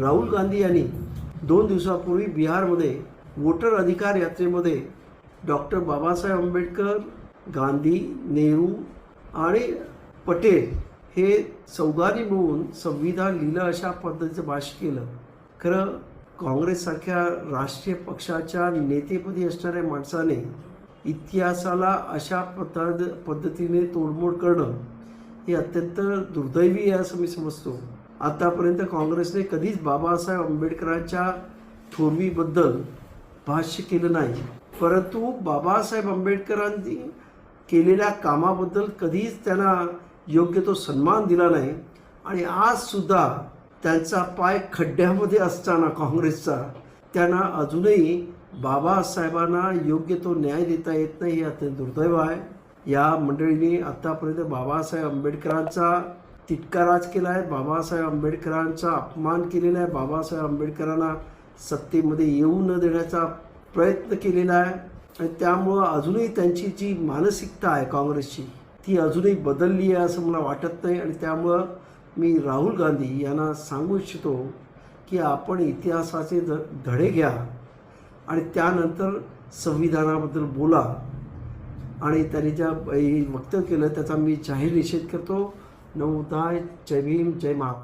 राहुल गांधी यांनी दोन दिवसापूर्वी बिहारमध्ये वोटर अधिकार यात्रेमध्ये डॉक्टर बाबासाहेब आंबेडकर गांधी नेहरू आणि पटेल हे चौघांनी मिळून संविधान लिहिलं अशा पद्धतीचं भाष्य केलं. खरं काँग्रेससारख्या राष्ट्रीय पक्षाच्या नेतेपदी असणाऱ्या माणसाने इतिहासाला अशा पद्धत पद्धतीने तोडमोड करणं हे अत्यंत दुर्दैवी आहे असं मी समजतो. आतापर्यंत काँग्रेसने कधीच बाबासाहेब आंबेडकरांच्या थोरवीबद्दल भाष्य केलं नाही. परंतु बाबासाहेब आंबेडकरांनी केलेल्या कामाबद्दल कधीच त्यांना योग्य तो सन्मान दिला नाही आणि आजसुद्धा त्यांचा पाय खड्ड्यामध्ये असताना काँग्रेसचा त्यांना अजूनही बाबासाहेबांना योग्य तो न्याय देता येत नाही हे अत्यंत दुर्दैव आहे. या मंडळींनी आत्तापर्यंत बाबासाहेब आंबेडकरांचा तिटकाराज केला आहे. बाबासाहेब आंबेडकरांचा अपमान केलेला आहे. बाबासाहेब आंबेडकरांना सत्तेमध्ये येऊ न देण्याचा प्रयत्न केलेला आहे. आणि त्यामुळं अजूनही त्यांची जी मानसिकता आहे काँग्रेसची ती अजूनही बदलली आहे असं मला वाटत नाही. आणि त्यामुळं मी राहुल गांधी यांना सांगू इच्छितो की आपण इतिहासाचे ध धडे घ्या आणि त्यानंतर संविधानाबद्दल बोला. आणि त्यांनी ज्या वक्तव्य केलं त्याचा मी जाहीर निषेध करतो. nâu tai chạy bim chạy mọc